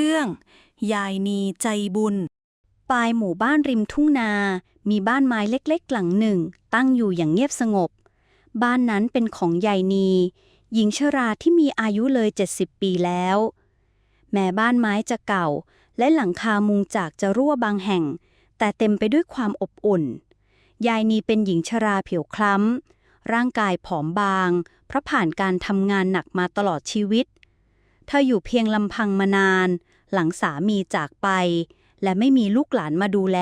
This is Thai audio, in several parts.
รื่อง ยายนีใจบุญ ปลายหมู่บ้านริมทุ่งนา มีบ้านไม้เล็กๆ หลังหนึ่ง ตั้งอยู่อย่างเงียบสงบ บ้านนั้นเป็นของยายนี หญิงชราที่มีอายุเลย 70 ปีแล้ว แม้บ้านไม้จะเก่า และหลังคามุงจากจะรั่วบางแห่ง แต่เต็มไปด้วยความอบอุ่น ยายนีเป็นหญิงชราผิวคล้ำ ร่างกายผอมบาง เพราะผ่านการทำงานหนักมาตลอดชีวิตเธออยู่เพียงลำพังมานาน หลังสามีจากไป และไม่มีลูกหลานมาดูแล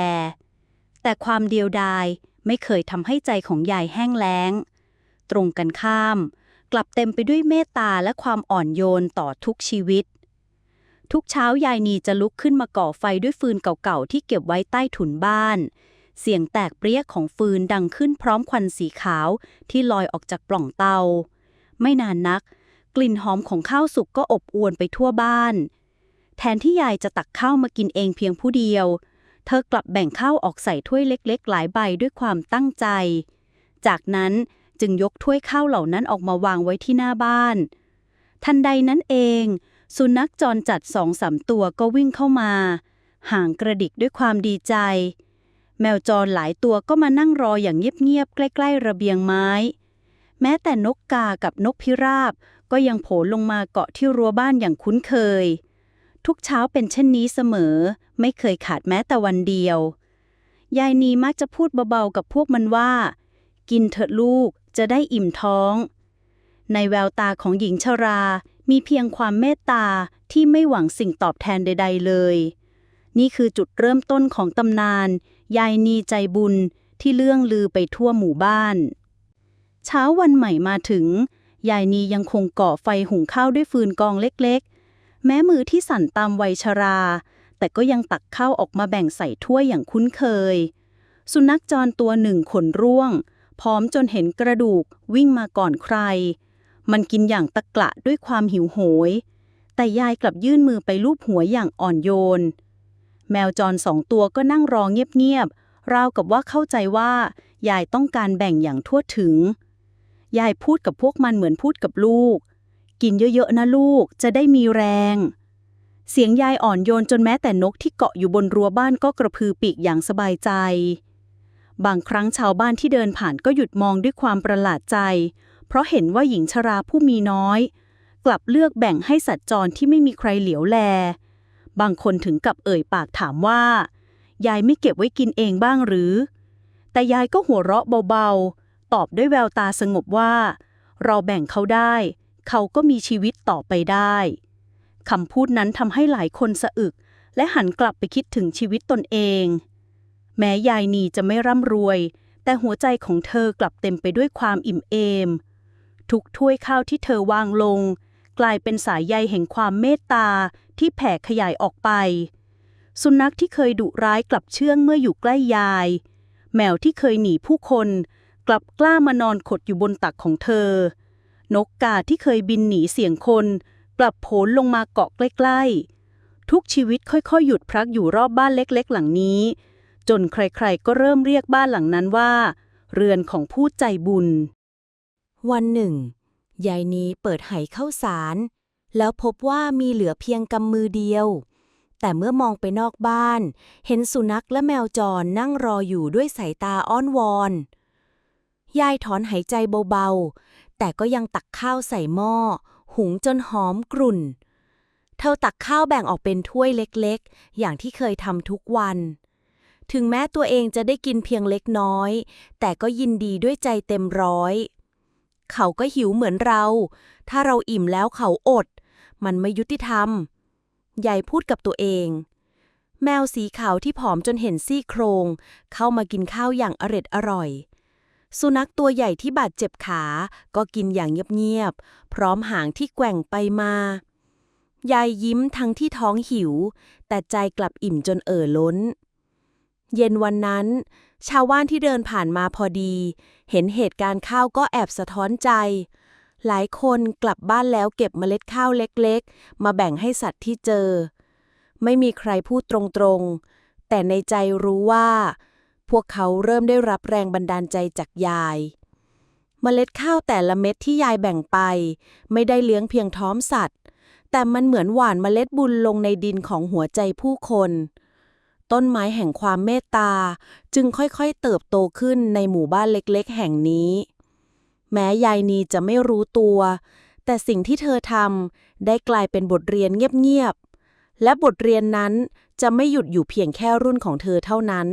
แต่ความเดียวดายไม่เคยทำให้ใจของยายแห้งแล้ง ตรงกันข้าม กลับเต็มไปด้วยเมตตาและความอ่อนโยนต่อทุกชีวิต ทุกเช้ายายนีจะลุกขึ้นมาก่อไฟด้วยฟืนเก่าๆที่เก็บไว้ใต้ถุนบ้าน เสียงแตกเปรี้ยของฟืนดังขึ้นพร้อมควันสีขาวที่ลอยออกจากปล่องเตา ไม่นานนัก กลิ่นหอมของข้าวสุกก็อบอวนไปทั่วบ้าน แทนที่ยายจะตักข้าวมากินเองเพียงผู้เดียว เธอกลับแบ่งข้าวออกใส่ถ้วยเล็กๆ หลายใบด้วยความตั้งใจ จากนั้นจึงยกถ้วยข้าวเหล่านั้นออกมาวางไว้ที่หน้าบ้าน ทันใดนั้นเอง สุนัขจรจัดสองสามตัวก็วิ่งเข้ามา ห่างกระดิกด้วยความดีใจ แมวจรหลายตัวก็มานั่งรออย่างเงียบๆใกล้ๆระเบียงไม้ แม้แต่นกกากับนกพิราบก็ยังโผล่ลงมาเกาะที่รั้วบ้านอย่างคุ้นเคย ทุกเช้าเป็นเช่นนี้เสมอ ไม่เคยขาดแม้แต่วันเดียว ยายนีมักจะพูดเบาๆกับพวกมันว่า กินเถอะลูกจะได้อิ่มท้อง ในแววตาของหญิงชรา มีเพียงความเมตตาที่ไม่หวังสิ่งตอบแทนใด ๆ เลย นี่คือจุดเริ่มต้นของตำนาน ยายนีใจบุญที่เลื่องลือไปทั่วหมู่บ้าน เช้าวันใหม่มาถึง ยายนียังคงก่อไฟหุงข้าวด้วยฟืนกองเล็กๆ แม้มือที่สั่นตามวัยชรา แต่ก็ยังตักข้าวออกมาแบ่งใส่ถ้วยอย่างคุ้นเคย สุนัขจรตัวหนึ่งขนร่วง พร้อมจนเห็นกระดูกวิ่งมาก่อนใคร มันกินอย่างตะกละด้วยความหิวโหย แต่ยายกลับยื่นมือไปลูบหัวอย่างอ่อนโยน แมวจรสองตัวก็นั่งรอเงียบๆราวกับว่าเข้าใจว่า ยายต้องการแบ่งอย่างทั่วถึง ยายพูดกับพวกมันเหมือนพูดกับลูก กินเยอะๆนะลูกจะได้มีแรง เสียงยายอ่อนโยนจนแม้แต่นกที่เกาะอยู่บนรั้วบ้านก็กระพือปีกอย่างสบายใจ บางครั้งชาวบ้านที่เดินผ่านก็หยุดมองด้วยความประหลาดใจ เพราะเห็นว่าหญิงชราผู้มีน้อย กลับเลือกแบ่งให้สัตว์จรที่ไม่มีใครเหลียวแล บางคนถึงกับเอ่ยปากถามว่า ยายไม่เก็บไว้กินเองบ้างหรือ แต่ยายก็หัวเราะเบาๆตอบด้วยแววตาสงบว่า เราแบ่งเขาได้ เขาก็มีชีวิตต่อไปได้คำพูดนั้นทำให้หลายคนสะอึก และหันกลับไปคิดถึงชีวิตตนเอง แม้ยายนีจะไม่ร่ำรวย แต่หัวใจของเธอกลับเต็มไปด้วยความอิ่มเอม ทุกถ้วยข้าวที่เธอวางลง กลายเป็นสายใยแห่งความเมตตาที่แผ่ขยายออกไป สุนัขที่เคยดุร้ายกลับเชื่องเมื่ออยู่ใกล้ยาย แมวที่เคยหนีผู้คน กลับกล้ามานอนขดอยู่บนตักของเธอ นกกาที่เคยบินหนีเสียงคนกลับโผลลงมาเกาะใกล้ ๆ ทุกชีวิตค่อยๆ หยุดพักอยู่รอบบ้านเล็กๆ หลังนี้ จนใครๆ ก็เริ่มเรียกบ้านหลังนั้นว่า เรือนของผู้ใจบุญ วันหนึ่งยายนีเปิดไหเข้าสาร แล้วพบว่ามีเหลือเพียงกำมือเดียว แต่เมื่อมองไปนอกบ้าน เห็นสุนัขและแมวจรนั่งรออยู่ด้วยสายตาอ้อนวอน ยายถอนหายใจเบาๆ แต่ก็ยังตักข้าวใส่หม้อ หุงจนหอมกรุ่น เธอตักข้าวแบ่งออกเป็นถ้วยเล็กๆ อย่างที่เคยทำทุกวัน ถึงแม้ตัวเองจะได้กินเพียงเล็กน้อย แต่ก็ยินดีด้วยใจเต็มร้อย เขาก็หิวเหมือนเรา ถ้าเราอิ่มแล้วเขาอด มันไม่ยุติธรรม ยายพูดกับตัวเอง แมวสีขาวที่ผอมจนเห็นซี่โครง เข้ามากินข้าวอย่างอร็ดอร่อย สุนัขตัวใหญ่ที่บาดเจ็บขา ก็กินอย่างเงียบๆ พร้อมหางที่แกว่งไปมา ยายยิ้มทั้งที่ท้องหิว แต่ใจกลับอิ่มจนเอ่อล้น เย็นวันนั้น ชาวบ้านที่เดินผ่านมาพอดี เห็นเหตุการณ์ข้าวก็แอบสะท้อนใจ หลายคนกลับบ้านแล้วเก็บเมล็ดข้าวเล็กๆ มาแบ่งให้สัตว์ที่เจอ ไม่มีใครพูดตรงๆ แต่ในใจรู้ว่า พวกเขาเริ่มได้รับแรงบันดาลใจจากยาย เมล็ดข้าวแต่ละเม็ดที่ยายแบ่งไป ไม่ได้เลี้ยงเพียงท้องสัตว์ แต่มันเหมือนหว่านเมล็ดบุญลงในดินของหัวใจผู้คน ต้นไม้แห่งความเมตตาจึงค่อยๆเติบโตขึ้นในหมู่บ้านเล็กๆ แห่งนี้ แม้ยายนีจะไม่รู้ตัว แต่สิ่งที่เธอทำได้กลายเป็นบทเรียนเงียบๆและบทเรียนนั้นจะไม่หยุดอยู่เพียงแค่รุ่นของเธอเท่านั้น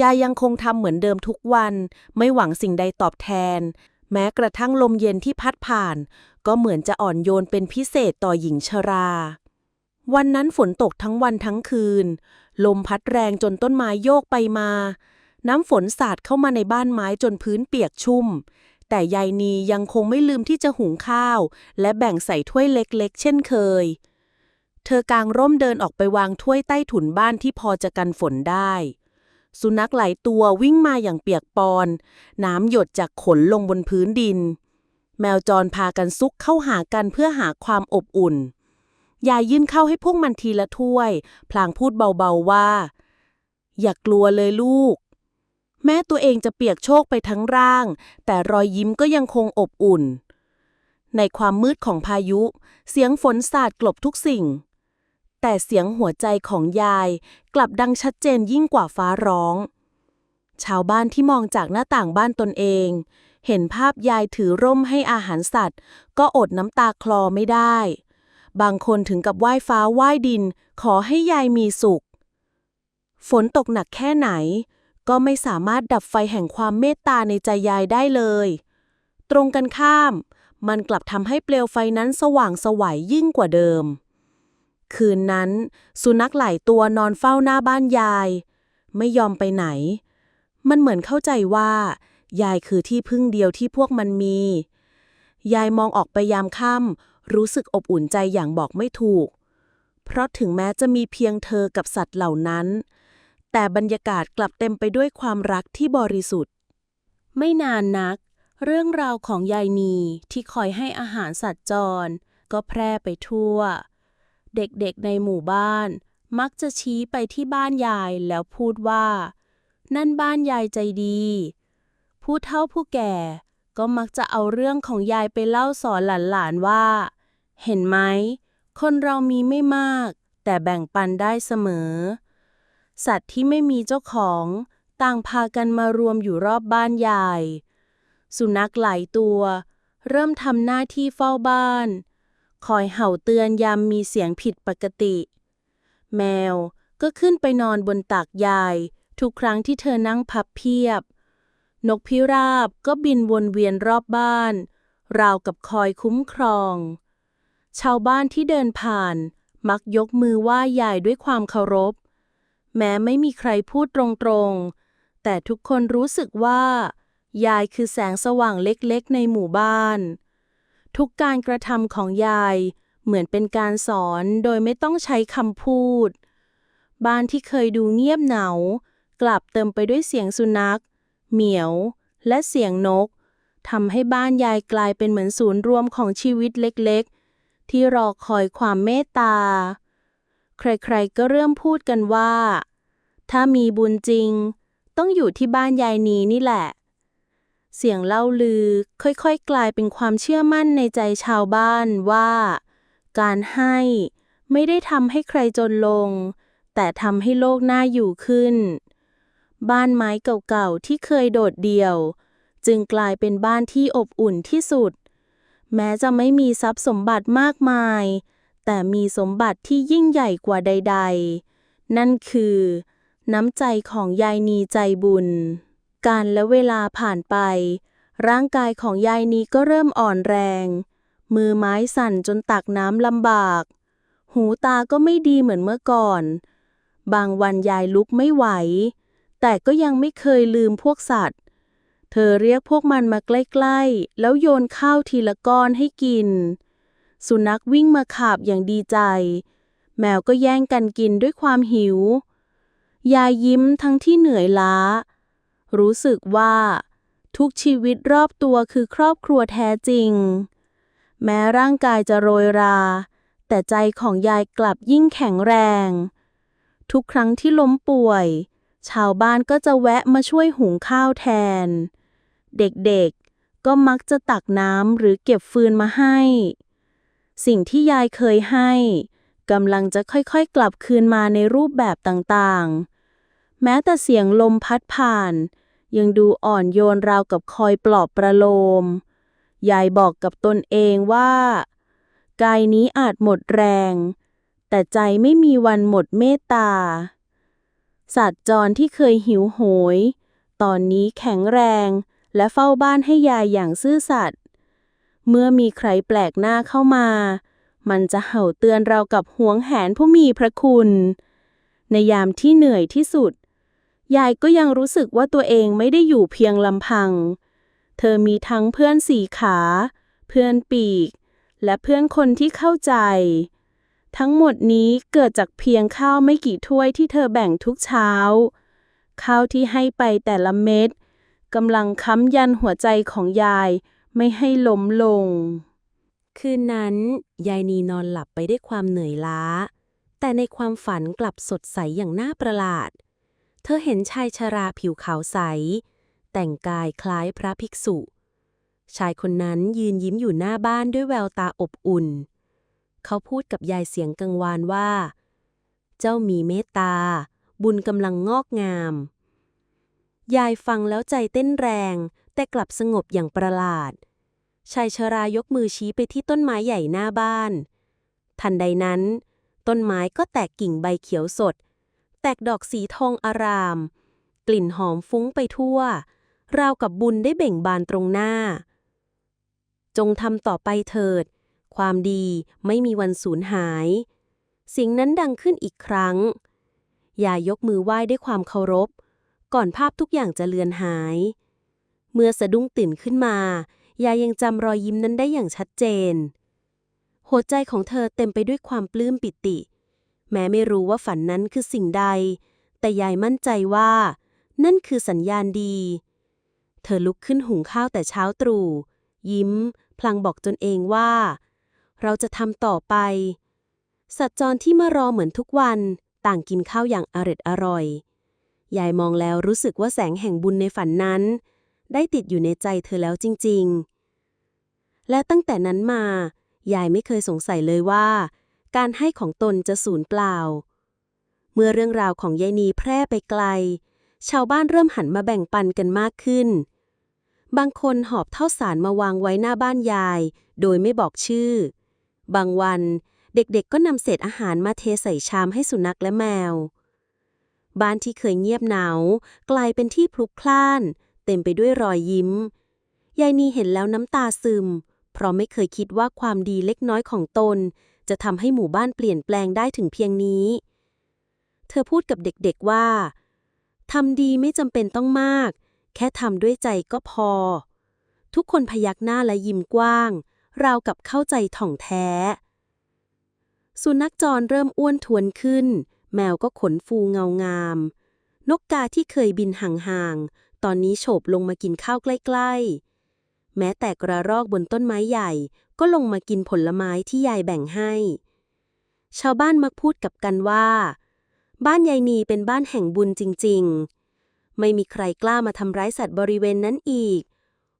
ยายยังคงทำเหมือนเดิมทุกวัน ไม่หวังสิ่งใดตอบแทน แม้กระทั่งลมเย็นที่พัดผ่าน ก็เหมือนจะอ่อนโยนเป็นพิเศษต่อหญิงชรา วันนั้นฝนตกทั้งวันทั้งคืน ลมพัดแรงจนต้นไม้โยกไปมา น้ำฝนสาดเข้ามาในบ้านไม้จนพื้นเปียกชุ่ม แต่ยายนียังคงไม่ลืมที่จะหุงข้าว และแบ่งใส่ถ้วยเล็กๆ เช่นเคย เธอกางร่มเดินออกไปวางถ้วยใต้ถุนบ้านที่พอจะกันฝนได้ สุนัขหลายตัววิ่งมาอย่างเปียกปอน น้ำหยดจากขนลงบนพื้นดิน แมวจรพากันซุกเข้าหากันเพื่อหาความอบอุ่น ยายยื่นเข้าให้พวกมันทีละถ้วย พลางพูดเบาๆว่า อย่ากลัวเลยลูก แม้ตัวเองจะเปียกโชกไปทั้งร่าง แต่รอยยิ้มก็ยังคงอบอุ่น ในความมืดของพายุ เสียงฝนสาดกลบทุกสิ่ง แต่เสียงหัวใจของยายกลับดังชัดเจนยิ่งกว่าฟ้าร้อง ชาวบ้านที่มองจากหน้าต่างบ้านตนเอง เห็นภาพยายถือร่มให้อาหารสัตว์ ก็อดน้ำตาคลอไม่ได้ บางคนถึงกับไหว้ฟ้าไหว้ดิน ขอให้ยายมีสุข ฝนตกหนักแค่ไหน ก็ไม่สามารถดับไฟแห่งความเมตตาในใจยายได้เลย ตรงกันข้าม มันกลับทำให้เปลวไฟนั้นสว่างสวัยยิ่งกว่าเดิม คืนนั้น สุนัขหลายตัวนอนเฝ้าหน้าบ้านยาย ไม่ยอมไปไหน มันเหมือนเข้าใจว่า ยายคือที่พึ่งเดียวที่พวกมันมี ยายมองออกไปยามค่ำรู้สึกอบอุ่นใจอย่างบอกไม่ถูก เพราะถึงแม้จะมีเพียงเธอกับสัตว์เหล่านั้น แต่บรรยากาศกลับเต็มไปด้วยความรักที่บริสุทธิ์ ไม่นานนัก เรื่องราวของยายนีที่คอยให้อาหารสัตว์จร ก็แพร่ไปทั่ว เด็กๆในหมู่บ้าน มักจะชี้ไปที่บ้านยายแล้วพูดว่า นั่นบ้านยายใจดี ผู้เฒ่าผู้แก่ก็มักจะเอาเรื่องของยายไปเล่าสอนหลานๆว่า เห็นไหม คนเรามีไม่มาก แต่แบ่งปันได้เสมอ สัตว์ที่ไม่มีเจ้าของ ต่างพากันมารวมอยู่รอบบ้านยาย สุนัขหลายตัว เริ่มทำหน้าที่เฝ้าบ้าน คอยเห่าเตือนยามมีเสียงผิดปกติ แมวก็ขึ้นไปนอนบนตักยาย ทุกครั้งที่เธอนั่งพับเพียบ นกพิราบก็บินวนเวียนรอบบ้าน ราวกับคอยคุ้มครอง ชาวบ้านที่เดินผ่าน มักยกมือไหว้ยายด้วยความเคารพ แม้ไม่มีใครพูดตรงๆ แต่ทุกคนรู้สึกว่า ยายคือแสงสว่างเล็กๆ ในหมู่บ้าน ทุกการกระทำของยาย เหมือนเป็นการสอนโดยไม่ต้องใช้คำพูด บ้านที่เคยดูเงียบเหงา กลับเติมไปด้วยเสียงสุนัข เหมียว และเสียงนกทำให้บ้านยายกลายเป็นเหมือนศูนย์รวมของชีวิตเล็กๆ ที่รอคอยความเมตตา ใครๆก็เริ่มพูดกันว่า ถ้ามีบุญจริง ต้องอยู่ที่บ้านยายนี้นี่แหละ เสียงเล่าลือค่อยๆ กลายเป็นความเชื่อมั่นในใจชาวบ้านว่า การให้ไม่ได้ทำให้ใครจนลง แต่ทำให้โลกน่าอยู่ขึ้น บ้านไม้เก่าๆ ที่เคยโดดเดี่ยว จึงกลายเป็นบ้านที่อบอุ่นที่สุด แม้จะไม่มีทรัพย์สมบัติมากมาย แต่มีสมบัติที่ยิ่งใหญ่กว่าใด ๆ นั่นคือ น้ำใจของยายนีใจบุญ การและเวลาผ่านไป ร่างกายของยายนีก็เริ่มอ่อนแรง มือไม้สั่นจนตักน้ำลำบาก หูตาก็ไม่ดีเหมือนเมื่อก่อน บางวันยายลุกไม่ไหว แต่ก็ยังไม่เคยลืมพวกสัตว์ เธอเรียกพวกมันมาใกล้ๆ แล้วโยนข้าวทีละก้อนให้กิน สุนัขวิ่งมาขาบอย่างดีใจ แมวก็แย่งกันกินด้วยความหิว ยายยิ้มทั้งที่เหนื่อยล้า รู้สึกว่า ทุกชีวิตรอบตัวคือครอบครัวแท้จริง แม้ร่างกายจะโรยรา แต่ใจของยายกลับยิ่งแข็งแรง ทุกครั้งที่ล้มป่วย ชาวบ้านก็จะแวะมาช่วยหุงข้าวแทน เด็กๆก็มักจะตักน้ำหรือเก็บฟืนมาให้ สิ่งที่ยายเคยให้กำลังจะค่อยๆ กลับคืนมาในรูปแบบต่างๆ แม้แต่เสียงลมพัดผ่าน ยังดูอ่อนโยนราวกับคอยปลอบประโลม ยายบอกกับตนเองว่า กายนี้อาจหมดแรง แต่ใจไม่มีวันหมดเมตตา สัตว์จรที่เคยหิวโหย ตอนนี้แข็งแรง และเฝ้าบ้านให้ยายอย่างซื่อสัตย์เมื่อมีใครแปลกหน้าเข้ามา มันจะเห่าเตือนเรากับหวงแหนผู้มีพระคุณ ในยามที่เหนื่อยที่สุด ยายก็ยังรู้สึกว่าตัวเองไม่ได้อยู่เพียงลำพัง เธอมีทั้งเพื่อนสี่ขา เพื่อนปีก และเพื่อนคนที่เข้าใจ ทั้งหมดนี้เกิดจากเพียงข้าวไม่กี่ถ้วยที่เธอแบ่งทุกเช้า ข้าวที่ให้ไปแต่ละเม็ดกำลังค้ำยันหัวใจของยายไม่ให้ล้มลง คืนนั้นยายนีนอนหลับไปด้วยความเหนื่อยล้า แต่ในความฝันกลับสดใสอย่างน่าประหลาด เธอเห็นชายชราผิวขาวใส แต่งกายคล้ายพระภิกษุ ชายคนนั้นยืนยิ้มอยู่หน้าบ้านด้วยแววตาอบอุ่น เขาพูดกับยายเสียงกังวานว่า เจ้ามีเมตตา บุญกำลังงอกงาม ยายฟังแล้วใจเต้นแรง แต่กลับสงบอย่างประหลาด ชายชรายกมือชี้ไปที่ต้นไม้ใหญ่หน้าบ้าน ทันใดนั้น ต้นไม้ก็แตกกิ่งใบเขียวสด แตกดอกสีทองอาราม กลิ่นหอมฟุ้งไปทั่ว ราวกับบุญได้เบ่งบานตรงหน้า จงทำต่อไปเถิด ความดีไม่มีวันสูญหาย เสียงนั้นดังขึ้นอีกครั้งยายยกมือไหว้ด้วยความเคารพ ก่อนภาพทุกอย่างจะเลือนหาย เมื่อสะดุ้งตื่นขึ้นมายายยังจำรอยยิ้มนั้นได้อย่างชัดเจน หัวใจของเธอเต็มไปด้วยความปลื้มปิติ แม้ไม่รู้ว่าฝันนั้นคือสิ่งใด แต่ยายมั่นใจว่า นั่นคือสัญญาณดี เธอลุกขึ้นหุงข้าวแต่เช้าตรู่ ยิ้ม พลางบอกตนเองว่า เราจะทำต่อไป สัตว์จรที่มารอเหมือนทุกวันต่างกินข้าวอย่างอร็ดอร่อย ยายมองแล้วรู้สึกว่าแสงแห่งบุญในฝันนั้น ได้ติดอยู่ในใจเธอแล้วจริง ๆ และตั้งแต่นั้นมา ยายไม่เคยสงสัยเลยว่า การให้ของตนจะสูญเปล่า เมื่อเรื่องราวของยายนีแพร่ไปไกล ชาวบ้านเริ่มหันมาแบ่งปันกันมากขึ้น บางคนหอบเท่าสารมาวางไว้หน้าบ้านยาย โดยไม่บอกชื่อ บางวันเด็กๆก็นำเศษอาหารมาเทใส่ชามให้สุนัขและแมว บ้านที่เคยเงียบเหงากลายเป็นที่พลุกพล่าน เต็มไปด้วยรอยยิ้ม ยายนีเห็นแล้วน้ำตาซึม เพราะไม่เคยคิดว่าความดีเล็กน้อยของตน จะทำให้หมู่บ้านเปลี่ยนแปลงได้ถึงเพียงนี้ เธอพูดกับเด็กๆว่าทำดีไม่จำเป็นต้องมาก แค่ทำด้วยใจก็พอ ทุกคนพยักหน้าและยิ้มกว้าง ราวกับเข้าใจถ่องแท้ สุนัขจรเริ่มอ้วนทวนขึ้น แมวก็ขนฟูเงางาม นกกาที่เคยบินห่างๆ ตอนนี้โฉบลงมากินข้าวใกล้ๆ แม้แต่กระรอกบนต้นไม้ใหญ่ ก็ลงมากินผลไม้ที่ยายแบ่งให้ ชาวบ้านมักพูดกับกันว่า บ้านยายนีเป็นบ้านแห่งบุญจริง ๆ ไม่มีใครกล้ามาทำร้ายสัตว์บริเวณนั้นอีก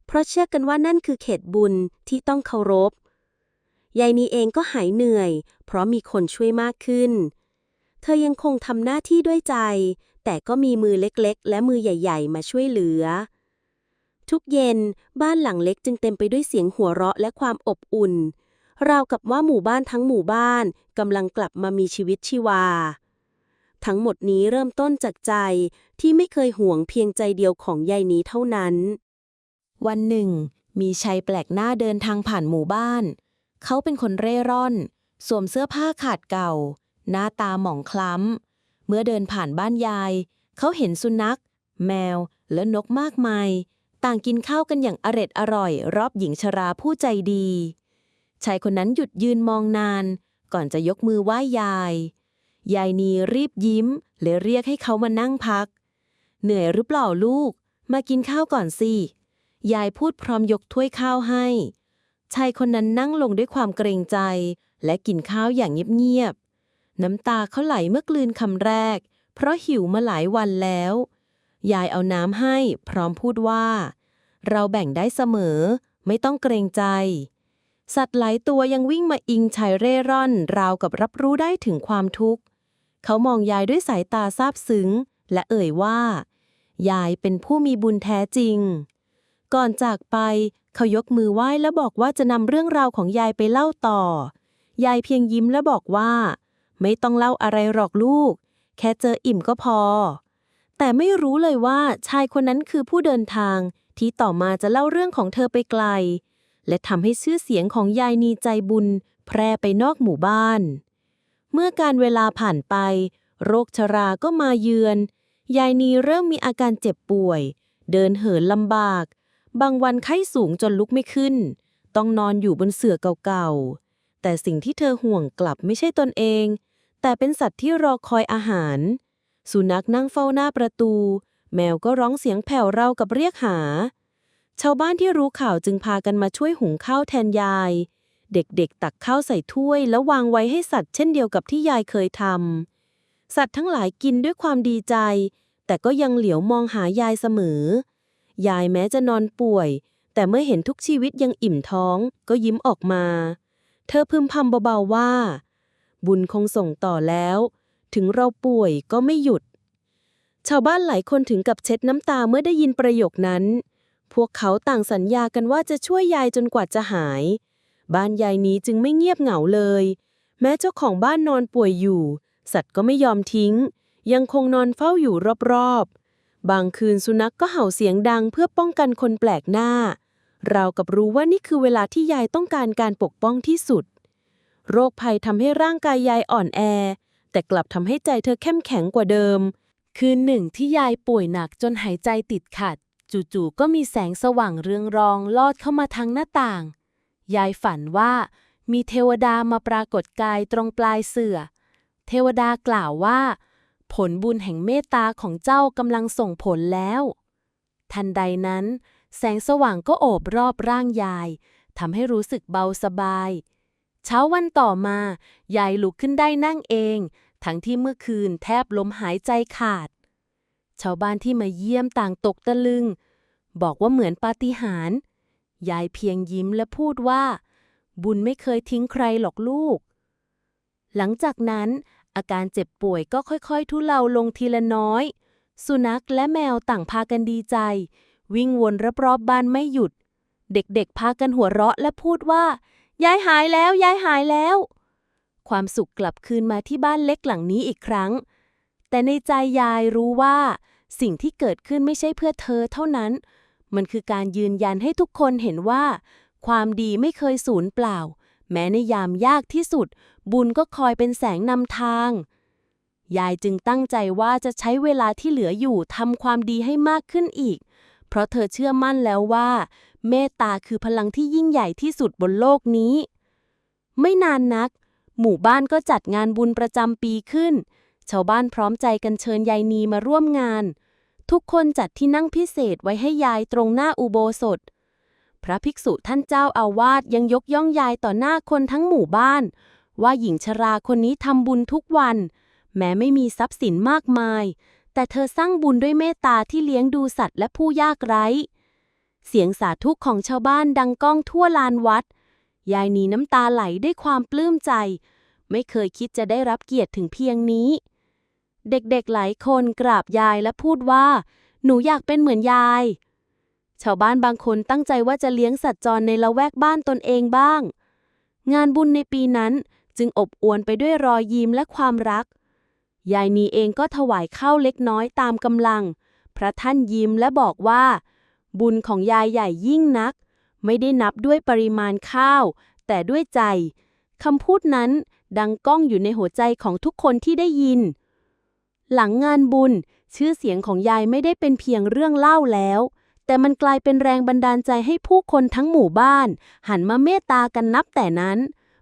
เพราะเชื่อกันว่านั่นคือเขตบุญที่ต้องเคารพ ยายนีเองก็หายเหนื่อย เพราะมีคนช่วยมากขึ้น เธอยังคงทำหน้าที่ด้วยใจ แต่ก็มีมือเล็กๆ และมือใหญ่ ๆ มาช่วยเหลือ ทุกเย็น บ้านหลังเล็กจึงเต็มไปด้วยเสียงหัวเราะและความอบอุ่น ราวกับว่าหมู่บ้านทั้งหมู่บ้านกำลังกลับมามีชีวิตชีวา ทั้งหมดนี้เริ่มต้นจากใจที่ไม่เคยห่วงเพียงใจเดียวของยายนี้เท่านั้น วันหนึ่ง มีชายแปลกหน้าเดินทางผ่านหมู่บ้าน เขาเป็นคนเร่ร่อน สวมเสื้อผ้าขาดเก่า หน้าตาหมองคล้ำ เมื่อเดินผ่านบ้านยาย เขาเห็นสุนัข แมวและนกมากมาย ต่างกินข้าวกันอย่างอร็ดอร่อย รอบหญิงชราผู้ใจดี ชายคนนั้นหยุดยืนมองนาน ก่อนจะยกมือไหว้ยาย ยายนีรีบยิ้มและเรียกให้เขามานั่งพัก เหนื่อยหรือเปล่าลูก มากินข้าวก่อนสิ ยายพูดพร้อมยกถ้วยข้าวให้ ชายคนนั้นนั่งลงด้วยความเกรงใจ และกินข้าวอย่างเงียบๆน้ำตาเขาไหลเมื่อกลืนคำแรก เพราะหิวมาหลายวันแล้ว ยายเอาน้ำให้ พร้อมพูดว่า เราแบ่งได้เสมอ ไม่ต้องเกรงใจ สัตว์หลายตัวยังวิ่งมาอิงชายเร่ร่อน ราวกับรับรู้ได้ถึงความทุกข์ เขามองยายด้วยสายตาซาบซึ้ง และเอ่ยว่า ยายเป็นผู้มีบุญแท้จริง ก่อนจากไป เขายกมือไหว้และบอกว่าจะนำเรื่องราวของยายไปเล่าต่อ ยายเพียงยิ้มและบอกว่า ไม่ต้องเล่าอะไรหรอกลูก แค่เจออิ่มก็พอ แต่ไม่รู้เลยว่าชายคนนั้นคือผู้เดินทาง ที่ต่อมาจะเล่าเรื่องของเธอไปไกล และทำให้ชื่อเสียงของยายนีใจบุญ แพร่ไปนอกหมู่บ้าน เมื่อการเวลาผ่านไป โรคชราก็มาเยือน ยายนีเริ่มมีอาการเจ็บป่วย เดินเหินลำบาก บางวันไข้สูงจนลุกไม่ขึ้น ต้องนอนอยู่บนเสื่อเก่าๆ แต่สิ่งที่เธอห่วงกลับไม่ใช่ตนเอง แต่เป็นสัตว์ที่รอคอยอาหาร สุนัขนั่งเฝ้าหน้าประตู แมวก็ร้องเสียงแผ่วเรากับเรียกหา ชาวบ้านที่รู้ข่าวจึงพากันมาช่วยหุงข้าวแทนยาย เด็กๆ ตักข้าวใส่ถ้วยแล้ววางไว้ให้สัตว์เช่นเดียวกับที่ยายเคยทำสัตว์ทั้งหลายกินด้วยความดีใจ แต่ก็ยังเหลียวมองหายายเสมอ ยายแม้จะนอนป่วย แต่เมื่อเห็นทุกชีวิตยังอิ่มท้องก็ยิ้มออกมา เธอพึมพำเบาๆว่า บุญคงส่งต่อแล้ว ถึงเราป่วยก็ไม่หยุด ชาวบ้านหลายคนถึงกับเช็ดน้ำตาเมื่อได้ยินประโยคนั้น พวกเขาต่างสัญญากันว่าจะช่วยยายจนกว่าจะหาย บ้านยายนี้จึงไม่เงียบเหงาเลย แม้เจ้าของบ้านนอนป่วยอยู่ สัตว์ก็ไม่ยอมทิ้ง ยังคงนอนเฝ้าอยู่รอบๆ บางคืนสุนัขกก็เห่าเสียงดังเพื่อป้องกันคนแปลกหน้า เรากับรู้ว่านี่คือเวลาที่ยายต้องการการปกป้องที่สุดโรคภัยทำให้ร่างกายยายอ่อนแอ แต่กลับทำให้ใจเธอเข้มแข็งกว่าเดิม คืนหนึ่งที่ยายป่วยหนักจนหายใจติดขัด จู่ๆก็มีแสงสว่างเรืองรองลอดเข้ามาทางหน้าต่าง ยายฝันว่ามีเทวดามาปรากฏกายตรงปลายเสื่อ เทวดากล่าวว่า ผลบุญแห่งเมตตาของเจ้ากำลังส่งผลแล้ว ทันใดนั้น แสงสว่างก็โอบรอบร่างยายทำให้รู้สึกเบาสบาย เช้าวันต่อมา ยายลุกขึ้นได้นั่งเอง ทั้งที่เมื่อคืนแทบลมหายใจขาด ชาวบ้านที่มาเยี่ยมต่างตกตะลึง บอกว่าเหมือนปาฏิหาริย์ยายเพียงยิ้มและพูดว่า บุญไม่เคยทิ้งใครหรอกลูก หลังจากนั้น อาการเจ็บป่วยก็ค่อยๆ ทุเลาลงทีละน้อย สุนัขและแมวต่างพากันดีใจ วิ่งวนรอบๆบบ้านไม่หยุด เด็กๆ พากันหัวเราะและพูดว่า ยายหายแล้ว ยายหายแล้ว ความสุขกลับคืนมาที่บ้านเล็กหลังนี้อีกครั้ง แต่ในใจยายรู้ว่า สิ่งที่เกิดขึ้นไม่ใช่เพื่อเธอเท่านั้น มันคือการยืนยันให้ทุกคนเห็นว่า ความดีไม่เคยสูญเปล่า แม้ในยามยากที่สุด บุญก็คอยเป็นแสงนำทาง ยายจึงตั้งใจว่าจะใช้เวลาที่เหลืออยู่ทำความดีให้มากขึ้นอีก เพราะเธอเชื่อมั่นแล้วว่า เมตตาคือพลังที่ยิ่งใหญ่ที่สุดบนโลกนี้ ไม่นานนัก หมู่บ้านก็จัดงานบุญประจำปีขึ้น ชาวบ้านพร้อมใจกันเชิญยายนีมาร่วมงาน ทุกคนจัดที่นั่งพิเศษไว้ให้ยายตรงหน้าอุโบสถ พระภิกษุท่านเจ้าอาวาสยังยกย่องยายต่อหน้าคนทั้งหมู่บ้าน ว่าหญิงชราคนนี้ทำบุญทุกวัน แม้ไม่มีทรัพย์สินมากมาย แต่เธอสร้างบุญด้วยเมตตาที่เลี้ยงดูสัตว์และผู้ยากไร้ เสียงสาธุของชาวบ้านดังก้องทั่วลานวัด ยายนีน้ำตาไหลด้วยความปลื้มใจ ไม่เคยคิดจะได้รับเกียรติถึงเพียงนี้ เด็กๆหลายคนกราบยายและพูดว่า หนูอยากเป็นเหมือนยาย ชาวบ้านบางคนตั้งใจว่าจะเลี้ยงสัตว์จรในละแวกบ้านตนเองบ้าง งานบุญในปีนั้นจึงอบอวลไปด้วยรอยยิ้มและความรัก ยายนีเองก็ถวายข้าวเล็กน้อยตามกำลัง พระท่านยิ้มและบอกว่า บุญของยายใหญ่ยิ่งนัก ไม่ได้นับด้วยปริมาณข้าว แต่ด้วยใจ คำพูดนั้นดังก้องอยู่ในหัวใจของทุกคนที่ได้ยิน หลังงานบุญ ชื่อเสียงของยายไม่ได้เป็นเพียงเรื่องเล่าแล้ว แต่มันกลายเป็นแรงบันดาลใจให้ผู้คนทั้งหมู่บ้าน หันมาเมตตากันนับแต่นั้น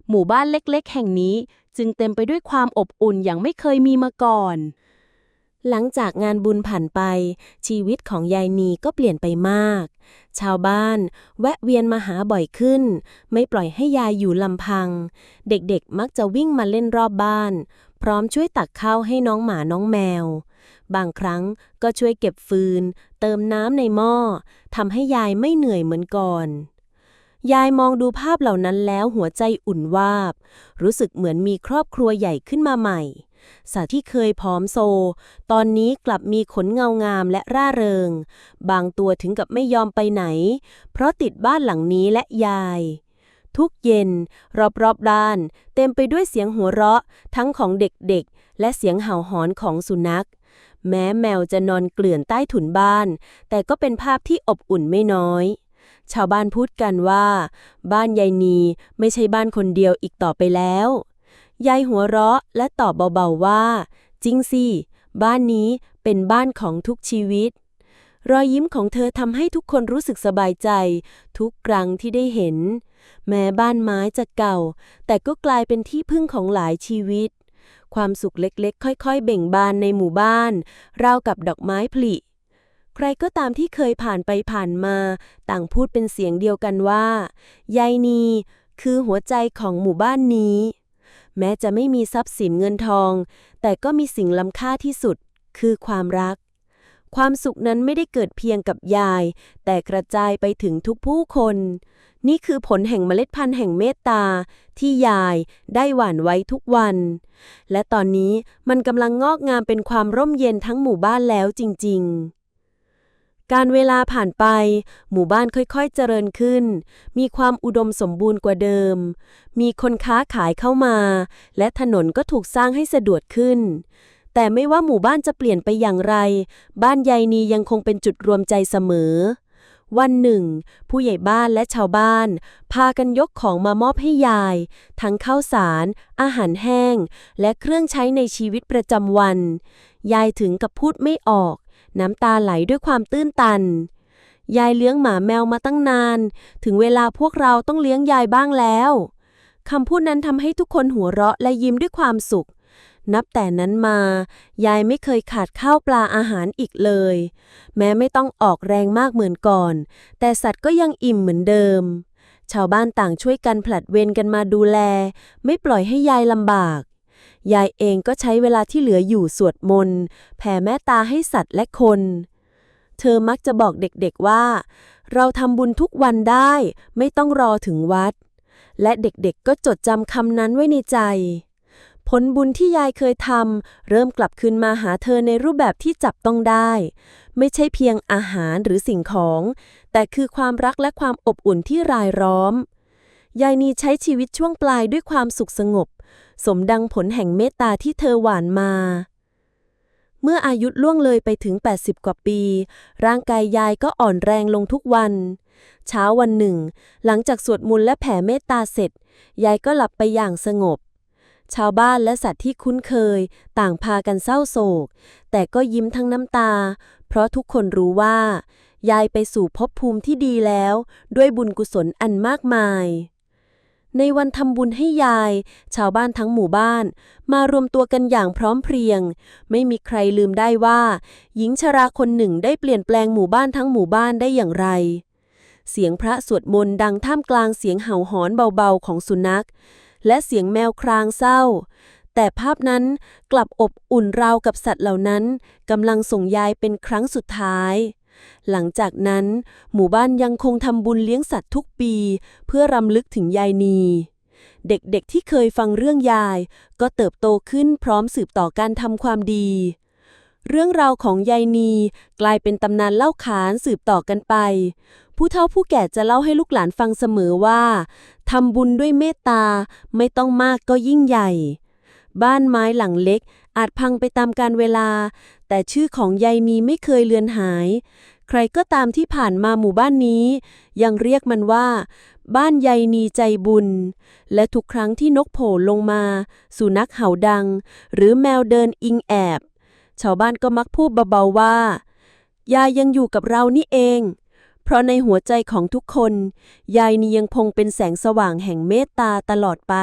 หมู่บ้านเล็กๆ แห่งนี้จึงเต็มไปด้วยความอบอุ่นอย่างไม่เคยมีมาก่อน หลังจากงานบุญผ่านไป ชีวิตของยายนีก็เปลี่ยนไปมาก ชาวบ้าน แวะเวียนมาหาบ่อยขึ้น ไม่ปล่อยให้ยายอยู่ลำพัง เด็กๆมักจะวิ่งมาเล่นรอบบ้าน พร้อมช่วยตักข้าวให้น้องหมาน้องแมว บางครั้งก็ช่วยเก็บฟืน เติมน้ำในหม้อทำให้ยายไม่เหนื่อยเหมือนก่อนยายมองดูภาพเหล่านั้นแล้วหัวใจอุ่นวาบ รู้สึกเหมือนมีครอบครัวใหญ่ขึ้นมาใหม่ สัตว์ที่เคยผอมโซ ตอนนี้กลับมีขนเงางามและร่าเริง บางตัวถึงกับไม่ยอมไปไหน เพราะติดบ้านหลังนี้และยาย ทุกเย็น รอบๆด้าน เต็มไปด้วยเสียงหัวเราะ ทั้งของเด็กๆ และเสียงเห่าหอนของสุนัข แม้แมวจะนอนเกลื่อนใต้ถุนบ้าน แต่ก็เป็นภาพที่อบอุ่นไม่น้อยชาวบ้านพูดกันว่า บ้านยายนีไม่ใช่บ้านคนเดียวอีกต่อไปแล้ว ยายหัวเราะและตอบเบาๆว่า จริงสิ บ้านนี้เป็นบ้านของทุกชีวิต รอยยิ้มของเธอทำให้ทุกคนรู้สึกสบายใจ ทุกครั้งที่ได้เห็น แม้บ้านไม้จะเก่า แต่ก็กลายเป็นที่พึ่งของหลายชีวิต ความสุขเล็กๆ ค่อยๆ เบ่งบานในหมู่บ้าน ราวกับดอกไม้ผลิใครก็ตามที่เคยผ่านไปผ่านมา ต่างพูดเป็นเสียงเดียวกันว่า ยายนี คือหัวใจของหมู่บ้านนี้ แม้จะไม่มีทรัพย์สินเงินทอง แต่ก็มีสิ่งล้ำค่าที่สุด คือความรัก ความสุขนั้นไม่ได้เกิดเพียงกับยาย แต่กระจายไปถึงทุกผู้คน นี่คือผลแห่งเมล็ดพันธุ์แห่งเมตตา ที่ยายได้หว่านไว้ทุกวัน และตอนนี้มันกำลังงอกงามเป็นความร่มเย็นทั้งหมู่บ้านแล้วจริง ๆ การเวลาผ่านไป หมู่บ้านค่อยๆเจริญขึ้น มีความอุดมสมบูรณ์กว่าเดิม มีคนค้าขายเข้ามา และถนนก็ถูกสร้างให้สะดวกขึ้น แต่ไม่ว่าหมู่บ้านจะเปลี่ยนไปอย่างไร บ้านยายนียังคงเป็นจุดรวมใจเสมอ วันหนึ่ง ผู้ใหญ่บ้านและชาวบ้าน พากันยกของมามอบให้ยาย ทั้งข้าวสาร อาหารแห้ง และเครื่องใช้ในชีวิตประจำวัน ยายถึงกับพูดไม่ออก น้ำตาไหลด้วยความตื้นตัน ยายเลี้ยงหมาแมวมาตั้งนาน ถึงเวลาพวกเราต้องเลี้ยงยายบ้างแล้วคำพูดนั้นทำให้ทุกคนหัวเราะและยิ้มด้วยความสุข นับแต่นั้นมา ยายไม่เคยขาดข้าวปลาอาหารอีกเลย แม้ไม่ต้องออกแรงมากเหมือนก่อน แต่สัตว์ก็ยังอิ่มเหมือนเดิม ชาวบ้านต่างช่วยกันผลัดเวรกันมาดูแล ไม่ปล่อยให้ยายลำบาก ยายเองก็ใช้เวลาที่เหลืออยู่สวดมนต์แผ่แม่ตาให้สัตว์และคน เธอมักจะบอกเด็กๆว่า เราทำบุญทุกวันได้ไม่ต้องรอถึงวัด และเด็กๆก็จดจำคำนั้นไว้ในใจ ผลบุญที่ยายเคยทำเริ่มกลับคืนมาหาเธอในรูปแบบที่จับต้องได้ ไม่ใช่เพียงอาหารหรือสิ่งของ แต่คือความรักและความอบอุ่นที่รายล้อมยายนีใช้ชีวิตช่วงปลายด้วยความสุขสงบ สมดังผลแห่งเมตตาที่เธอหวานมา เมื่ออายุล่วงเลยไปถึง 80 กว่าปี ร่างกายยายก็อ่อนแรงลงทุกวัน เช้าวันหนึ่ง หลังจากสวดมนต์และแผ่เมตตาเสร็จ ยายก็หลับไปอย่างสงบชาวบ้านและสัตว์ที่คุ้นเคย ต่างพากันเศร้าโศก แต่ก็ยิ้มทั้งน้ำตา เพราะทุกคนรู้ว่า ยายไปสู่ภพภูมิที่ดีแล้ว ด้วยบุญกุศลอันมากมาย ในวันทำบุญให้ยาย ชาวบ้านทั้งหมู่บ้าน มารวมตัวกันอย่างพร้อมเพรียง ไม่มีใครลืมได้ว่า หญิงชราคนหนึ่งได้เปลี่ยนแปลงหมู่บ้านทั้งหมู่บ้านได้อย่างไร เสียงพระสวดมนต์ดังท่ามกลางเสียงเห่าหอนเบาๆของสุนัข และเสียงแมวครางเศร้า แต่ภาพนั้นกลับอบอุ่นราวกับสัตว์เหล่านั้นกำลังส่งยายเป็นครั้งสุดท้าย หลังจากนั้นหมู่บ้านยังคงทำบุญเลี้ยงสัตว์ทุกปี เพื่อรำลึกถึงยายนี เด็กๆที่เคยฟังเรื่องยาย ก็เติบโตขึ้นพร้อมสืบต่อการทำความดี เรื่องราวของยายนีกลายเป็นตำนานเล่าขานสืบต่อกันไป ผู้เฒ่าผู้แก่จะเล่าให้ลูกหลานฟังเสมอว่าทำบุญด้วยเมตตาไม่ต้องมากก็ยิ่งใหญ่ บ้านไม้หลังเล็กอาจพังไปตามกาลเวลา แต่ชื่อของยายนีไม่เคยเลือนหาย ใครก็ตามที่ผ่านมาหมู่บ้านนี้ ยังเรียกมันว่า บ้านยายนีใจบุญ และทุกครั้งที่นกโผล่ลงมา สุนัขเห่าดัง หรือแมวเดินอิงแอบ ชาวบ้านก็มักพูดเบาๆว่า ยายยังอยู่กับเรานี่เอง เพราะในหัวใจของทุกคน ยายนียังคงเป็นแสงสว่างแห่งเมตตาตลอดไป